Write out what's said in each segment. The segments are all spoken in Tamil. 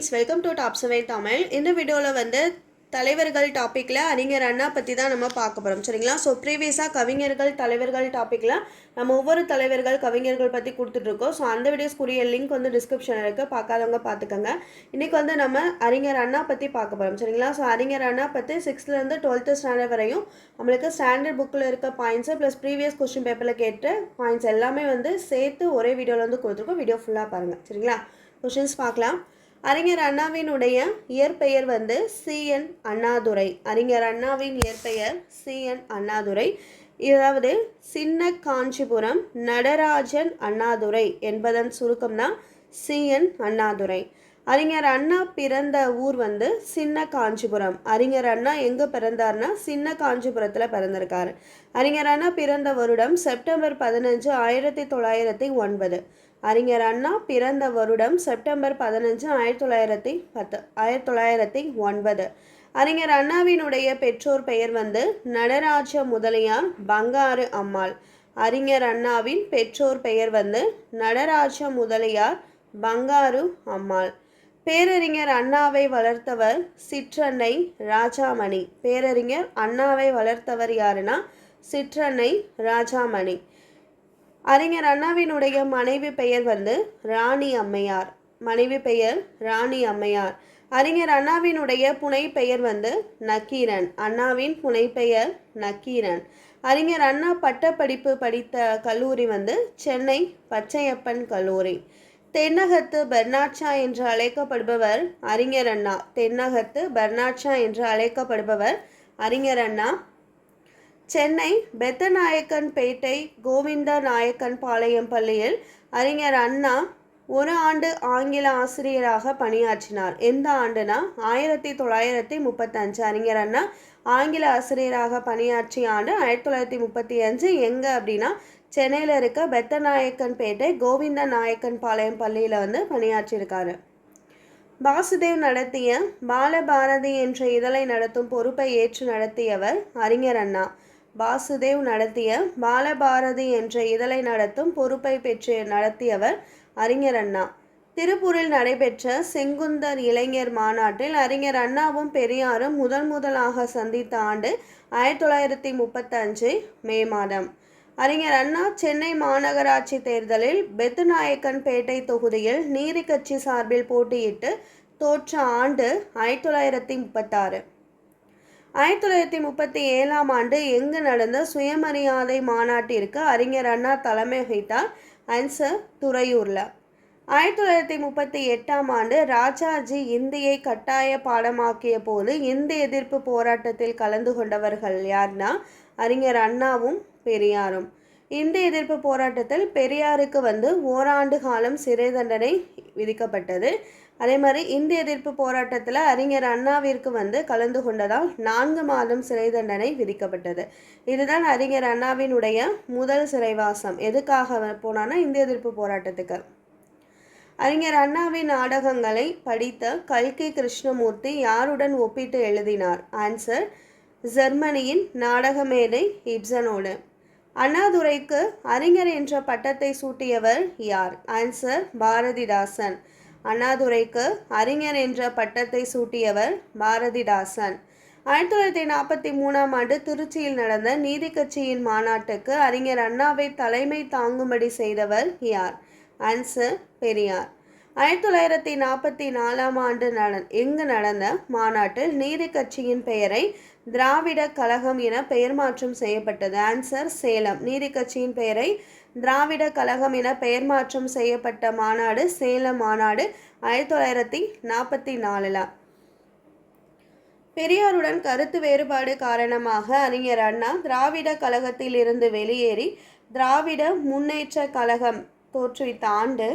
Friends welcome to top seven Tamil இந்த வீடியோவில் வந்து தலைவர்கள் டாப்பிக்கில் அறிஞர் அண்ணா பற்றி தான் நம்ம பார்க்க போகிறோம் சரிங்களா? ஸோ ப்ரீவியஸாக கவிஞர்கள் தலைவர்கள் டாப்பிக்கில் நம்ம ஒவ்வொரு தலைவர்கள் கவிஞர்கள் பற்றி கொடுத்துட்ருக்கோம் ஸோ அந்த வீடியோஸ்க்குரிய லிங்க் வந்து டிஸ்கிரிப்ஷனில் இருக்குது பார்க்காதவங்க பார்த்துக்கோங்க. இன்றைக்கி வந்து நம்ம அறிஞர் அண்ணா பற்றி பார்க்க போகிறோம் சரிங்களா? ஸோ அறிஞர் அண்ணா பற்றி சிக்ஸ்த்லேருந்து டுவெல்த்து ஸ்டாண்டர்ட் வரையும் நம்மளுக்கு ஸ்டாண்டர்ட் புக்கில் இருக்க பாயிண்ட்ஸு ப்ளஸ் ப்ரீவியஸ் கொஸ்டின் பேப்பரில் கேட்டு பாயிண்ட்ஸ் எல்லாமே வந்து சேர்த்து ஒரே வீடியோவில் வந்து கொடுத்துருக்கோம். வீடியோ ஃபுல்லாக பாருங்கள் சரிங்களா? கொஷின்ஸ் பார்க்கலாம். அறிஞர் அண்ணாவினுடைய இயற்பெயர் வந்து சிஎன் அண்ணாதுரை. அறிஞர் அண்ணாவின் இயற்பெயர் சிஎன் அண்ணாதுரை. அதாவது சின்ன காஞ்சிபுரம் நடராஜன் அண்ணாதுரை என்பதன் சுருக்கம் தான் சிஎன் அண்ணாதுரை. அறிஞர் அண்ணா பிறந்த ஊர் வந்து சின்ன காஞ்சிபுரம். அறிஞர் அண்ணா எங்கே பிறந்தார்னா சின்ன காஞ்சிபுரத்தில் பிறந்திருக்காரு. அறிஞர் அண்ணா பிறந்த வருடம் செப்டம்பர் பதினஞ்சு ஆயிரத்தி தொள்ளாயிரத்தி ஒன்பது. அறிஞர் அண்ணா பிறந்த வருடம் செப்டம்பர் பதினஞ்சு ஆயிரத்தி தொள்ளாயிரத்தி பத்து ஆயிரத்தி தொள்ளாயிரத்தி ஒன்பது. அறிஞர் அண்ணாவினுடைய பெற்றோர் பெயர் வந்து நடராஜ முதலியார் பங்காரு அம்மாள். அறிஞர் அண்ணாவின் பெற்றோர் பெயர் வந்து நடராஜ முதலியார் பங்காரு அம்மாள். பேரறிஞர் அண்ணாவை வளர்த்தவர் சிற்றன்னை ராஜாமணி. பேரறிஞர் அண்ணாவை வளர்த்தவர் யாருன்னா சிற்றன்னை ராஜாமணி. அறிஞர் அண்ணாவினுடைய மனைவி பெயர் வந்து ராணி அம்மையார். மனைவி பெயர் ராணி அம்மையார். அறிஞர் அண்ணாவினுடைய புனை பெயர் வந்து நக்கீரன். அண்ணாவின் புனை பெயர் நக்கீரன். அறிஞர் அண்ணா பட்டப்படிப்பு படித்த கல்லூரி வந்து சென்னை பச்சையப்பன் கல்லூரி. தென்னகத்து பெர்னாட்சா என்று அழைக்கப்படுபவர் அறிஞர் அண்ணா. தென்னகத்து பெர்னாட்சா என்று அழைக்கப்படுபவர் அறிஞர் அண்ணா. சென்னை பெத்தநாயக்கன் பேட்டை கோவிந்த நாயக்கன் பாளையம் பள்ளியில் அறிஞர் அண்ணா ஒரு ஆண்டு ஆங்கில ஆசிரியராக பணியாற்றினார். எந்த ஆண்டுனா? ஆயிரத்தி தொள்ளாயிரத்தி முப்பத்தஞ்சு. அறிஞர் அண்ணா ஆங்கில ஆசிரியராக பணியாற்றிய ஆண்டு ஆயிரத்தி தொள்ளாயிரத்தி முப்பத்தி அஞ்சு எங்கே அப்படின்னா? சென்னையில் இருக்க பெத்தநாயக்கன் பேட்டை கோவிந்த நாயக்கன் பாளையம் பள்ளியில் வந்து பணியாற்றியிருக்காரு. வாசுதேவ் நடத்திய பாலபாரதி என்ற இதழை நடத்தும் பொறுப்பை ஏற்று நடத்தியவர் அறிஞர் அண்ணா. வாசுதேவ் நடத்திய பாலபாரதி என்ற இதழை நடத்தும் பொறுப்பை பெற்று நடத்தியவர் அறிஞர் அண்ணா. திருப்பூரில் நடைபெற்ற செங்குந்தர் இளைஞர் மாநாட்டில் அறிஞர் அண்ணாவும் பெரியாரும் முதன் முதலாக சந்தித்த ஆண்டு ஆயிரத்தி தொள்ளாயிரத்தி முப்பத்தஞ்சு மே மாதம். அறிஞர் அண்ணா சென்னை மாநகராட்சி தேர்தலில் பெத்துநாயக்கன்பேட்டை தொகுதியில் நீதி கட்சி சார்பில் போட்டியிட்டு தோற்ற ஆண்டு ஆயிரத்தி தொள்ளாயிரத்தி முப்பத்தாறு. ஆயிரத்தி தொள்ளாயிரத்தி முப்பத்தி ஏழாம் ஆண்டு எங்கு நடந்த சுயமரியாதை மாநாட்டிற்கு அறிஞர் அண்ணா தலைமை வகித்தார் அன்சர் துறையூரில். ஆயிரத்தி தொள்ளாயிரத்தி முப்பத்தி எட்டாம் ஆண்டு ராஜாஜி இந்தியை கட்டாய பாடமாக்கிய போது இந்தி எதிர்ப்பு போராட்டத்தில் கலந்து கொண்டவர்கள் யார்னா அறிஞர் அண்ணாவும் பெரியாரும். இந்தி எதிர்ப்பு போராட்டத்தில் பெரியாருக்கு வந்து ஓராண்டு காலம் சிறை தண்டனை விதிக்கப்பட்டது. அதே மாதிரி இந்திய எதிர்ப்பு போராட்டத்தில் அறிஞர் அண்ணாவிற்கு வந்து கலந்து கொண்டதால் நான்கு மாதம் சிறை தண்டனை விதிக்கப்பட்டது. இதுதான் அறிஞர் அண்ணாவினுடைய முதல் சிறைவாசம். எதுக்காக போனான்னா இந்திய எதிர்ப்பு போராட்டத்துக்கு. அறிஞர் அண்ணாவின் நாடகங்களை படித்த கல்கி கிருஷ்ணமூர்த்தி யாருடன் ஒப்பிட்டு எழுதினார்? ஆன்சர் ஜெர்மனியின் நாடகமேதை இப்சனோடு. அண்ணாதுரைக்கு அறிஞர் என்ற பட்டத்தை சூட்டியவர் யார்? ஆன்சர் பாரதிதாசன். அண்ணாதுரைக்கு அறிஞர் என்ற பட்டத்தை சூட்டியவர் பாரதிதாசன். ஆயிரத்தி தொள்ளாயிரத்தி நாற்பத்தி மூணாம் ஆண்டு திருச்சியில் நடந்த நீதி கட்சியின் மாநாட்டுக்கு அறிஞர் அண்ணாவை தலைமை தாங்கும்படி செய்தவர் யார்? ஆன்சர் பெரியார். ஆயிரத்தி தொள்ளாயிரத்தி நாற்பத்தி நாலாம் ஆண்டு நட எங்கு நடந்த மாநாட்டில் நீதி கட்சியின் பெயரை திராவிட கழகம் என பெயர் மாற்றம் செய்யப்பட்டது. ஆன்சர் சேலம் நீதி கட்சியின் பெயரை திராவிட கழகம் என பெயர் மாற்றம் செய்யப்பட்ட மாநாடு சேலம் மாநாடு ஆயிரத்தி தொள்ளாயிரத்தி நாற்பத்தி நாலில். பெரியாருடன் கருத்து வேறுபாடு காரணமாக அறிஞர் அண்ணா திராவிட கழகத்தில் இருந்து வெளியேறி திராவிட முன்னேற்ற கழகம் தோற்றுவித்த ஆண்டு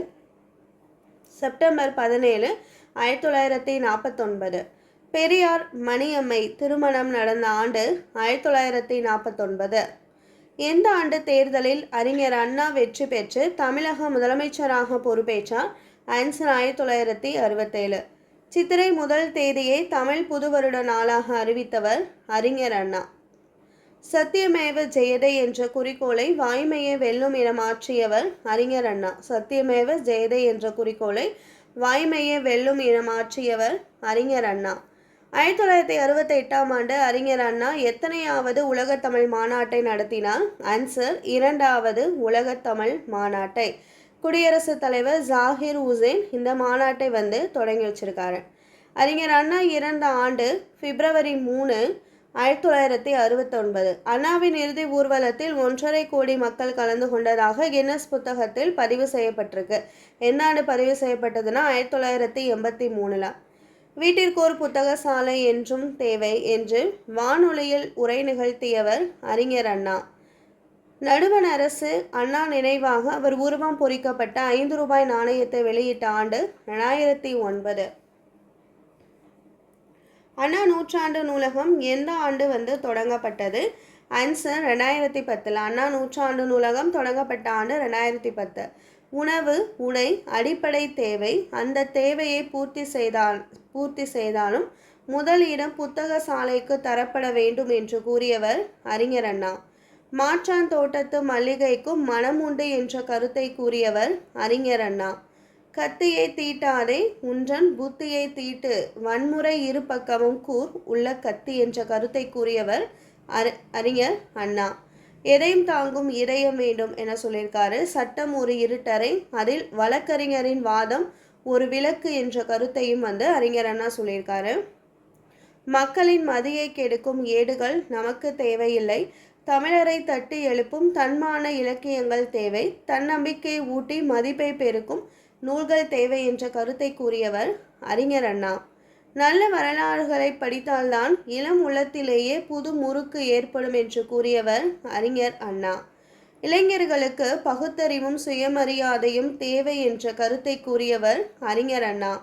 செப்டம்பர் பதினேழு ஆயிரத்தி தொள்ளாயிரத்தி நாற்பத்தொன்பது. பெரியார் மணியம்மை திருமணம் நடந்த ஆண்டு ஆயிரத்தி தொள்ளாயிரத்தி நாற்பத்தொன்பது. எந்த ஆண்டு தேர்தலில் அறிஞர் அண்ணா வெற்றி பெற்று தமிழக முதலமைச்சராக பொறுப்பேற்றார்? ஆன்சர் ஆயிரத்தி தொள்ளாயிரத்தி அறுபத்தேழு. சித்திரை முதல் தேதியை தமிழ் புதுவருட நாளாக அறிவித்தவர் அறிஞர் அண்ணா. சத்தியமேவ ஜெயதே என்ற குறிக்கோளை வாய்மையை வெல்லும் என மாற்றியவர் அறிஞர் அண்ணா. சத்தியமேவ ஜெயதே என்ற குறிக்கோளை வாய்மையை வெல்லும் என மாற்றியவர் அறிஞர் அண்ணா. ஆயிரத்தி தொள்ளாயிரத்தி அறுபத்தி எட்டாம் ஆண்டு அறிஞர் அண்ணா எத்தனையாவது உலகத்தமிழ் மாநாட்டை நடத்தினார்? ஆன்சர் இரண்டாவது உலகத்தமிழ் மாநாட்டை. குடியரசுத் தலைவர் ஜாகிர் உசேன் இந்த மாநாட்டை வந்து தொடங்கி வச்சிருக்காரு. அறிஞர் அண்ணா இறந்த ஆண்டு பிப்ரவரி மூணு ஆயிரத்தி தொள்ளாயிரத்தி அறுபத்தொன்பது. அண்ணாவின் இறுதி ஊர்வலத்தில் ஒன்றரை கோடி மக்கள் கலந்து கொண்டதாக கின்னஸ் புத்தகத்தில் பதிவு செய்யப்பட்டிருக்கு. எந்த ஆண்டு பதிவு செய்யப்பட்டதுன்னா ஆயிரத்தி தொள்ளாயிரத்தி எண்பத்தி மூணில். வீட்டிற்கு ஒரு புத்தக சாலை என்றும் தேவை என்று வானொலியில் உரை நிகழ்த்தியவர் அறிஞர் அண்ணா. நடுவண் அரசு அண்ணா நினைவாக அவர் உருவம் பொறிக்கப்பட்ட ஐந்து ரூபாய் நாணயத்தை வெளியிட்ட ஆண்டு ரெண்டாயிரத்தி ஒன்பது. அண்ணா நூற்றாண்டு நூலகம் எந்த ஆண்டு வந்து தொடங்கப்பட்டது? ஆன்சர் ரெண்டாயிரத்தி பத்தில். அண்ணா நூற்றாண்டு நூலகம் தொடங்கப்பட்ட ஆண்டு ரெண்டாயிரத்தி பத்து. உணவு உடை அடிப்படை தேவை அந்த தேவையை பூர்த்தி செய்தால் பூர்த்தி செய்தாலும் முதலிடம் புத்தக சாலைக்கு தரப்பட வேண்டும் என்று கூறியவர் அறிஞர் அண்ணா. மாற்றான் தோட்டத்து மல்லிகைக்கும் மனம் உண்டு என்ற கருத்தை கூறியவர் அறிஞர் அண்ணா. கத்தியை தீட்டாதே உன்றன் புத்தியை தீட்டு. வன்முறை இரு பக்கமும் கூர் உள்ள கத்தி என்ற கருத்தை கூறியவர் அறி அறிஞர் அண்ணா. எதையும் தாங்கும் இதயம் வேண்டும் என சொல்லியிருக்காரு. சட்டம் ஒரு இருட்டறை அதில் வழக்கறிஞரின் வாதம் ஒரு விளக்கு என்ற கருத்தையும் வந்து அறிஞர் அண்ணா சொல்லியிருக்காரு. மக்களின் மதியை கெடுக்கும் ஏடுகள் நமக்கு தேவையில்லை. தமிழரை தட்டி எழுப்பும் தன்மான இலக்கியங்கள் தேவை. தன்னம்பிக்கை ஊட்டி மதிப்பை பெருக்கும் நூல்கள் தேவை என்ற கருத்தை கூறியவர் அறிஞர் அண்ணா. நல்ல வரலாறுகளை படித்தால்தான் இளம் உள்ளத்திலேயே புது முறுக்கு ஏற்படும் என்று கூறியவர் அறிஞர் அண்ணா. இளைஞர்களுக்கு பகுத்தறிவும் சுயமரியாதையும் தேவை என்ற கருத்தை கூறியவர் அறிஞர் அண்ணா.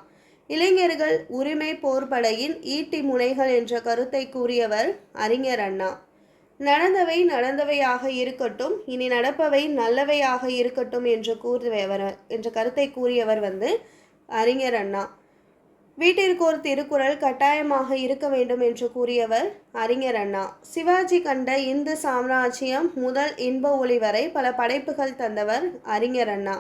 இளைஞர்கள் உரிமை போர்படையின் ஈட்டி முனைகள் என்ற கருத்தை கூறியவர் அறிஞர் அண்ணா. நடந்தவை நடந்தவையாக இருக்கட்டும் இனி நடப்பவை நல்லவையாக இருக்கட்டும் என்று கூறியவர் என்ற கருத்தை கூறியவர் வந்து அறிஞர் அண்ணா. வீட்டிற்கு ஒரு திருக்குறள் கட்டாயமாக இருக்க வேண்டும் என்று கூறியவர் அறிஞர் அண்ணா. சிவாஜி கண்ட இந்து சாம்ராஜ்யம் முதல் இன்ப ஒளி வரை பல படைப்புகள் தந்தவர் அறிஞர் அண்ணா.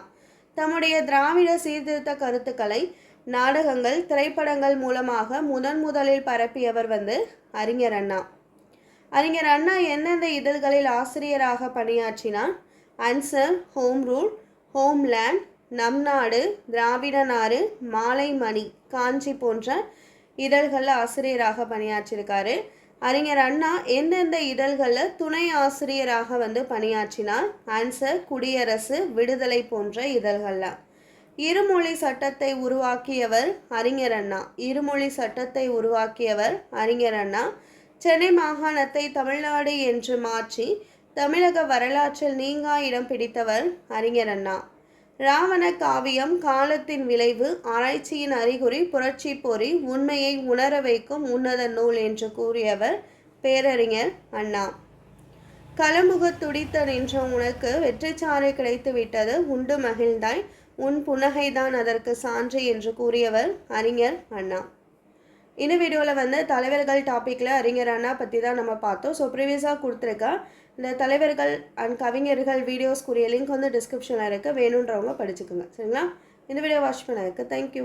தம்முடைய திராவிட சீர்திருத்த கருத்துக்களை நாடகங்கள் திரைப்படங்கள் மூலமாக முதன் முதலில் பரப்பியவர் வந்து அறிஞர் அண்ணா. அறிஞர் அண்ணா எந்தெந்த இதழ்களில் ஆசிரியராக பணியாற்றினார்? அன்சர் ஹோம் ரூல் ஹோம்லேண்ட் நம் நாடு திராவிட நாடு மாலை மணி காஞ்சி போன்ற இதழ்களில் ஆசிரியராக பணியாற்றியிருக்காரு. அறிஞர் அண்ணா எந்தெந்த இதழ்களில் துணை ஆசிரியராக வந்து பணியாற்றினார்? ஆன்சர் குடியரசு விடுதலை போன்ற இதழ்களில். இருமொழி சட்டத்தை உருவாக்கியவர் அறிஞர் அண்ணா. இருமொழி சட்டத்தை உருவாக்கியவர் அறிஞர் அண்ணா. சென்னை மாகாணத்தை தமிழ்நாடு என்று மாற்றி தமிழக வரலாற்றில் நீங்கா இடம் பிடித்தவர் அறிஞர் அண்ணா. ராவண காவியம் காலத்தின் விளைவு ஆராய்ச்சியின் அறிகுறி புரட்சி பொறி உண்மையை உணர வைக்கும் உன்னத நூல் என்று கூறியவர் பேரறிஞர் அண்ணா. கலமுக துடித்த நின்ற உனக்கு வெற்றிச்சாறு கிடைத்து விட்டது உண்டு மகிழ்ந்தாய் உன் புன்னகைதான் அதற்கு சான்று என்று கூறியவர் அறிஞர் அண்ணா. இந்த வீடியோவில் வந்து தலைவர்கள் டாப்பிக்கில் அறிஞர் அண்ணா பற்றி தான் நம்ம பார்த்தோம். ஸோ ப்ரீவியஸாக கொடுத்துருக்கா இந்த தலைவர்கள் அண்ட் கவிஞர்கள் வீடியோஸ்க்குரிய லிங்க் வந்து டிஸ்கிரிப்ஷனில் இருக்குது வேணுன்றவங்க படிச்சுக்கோங்க. சரிங்களா? இந்த வீடியோ வாட்ச் பண்ணதுக்கு தேங்க்யூ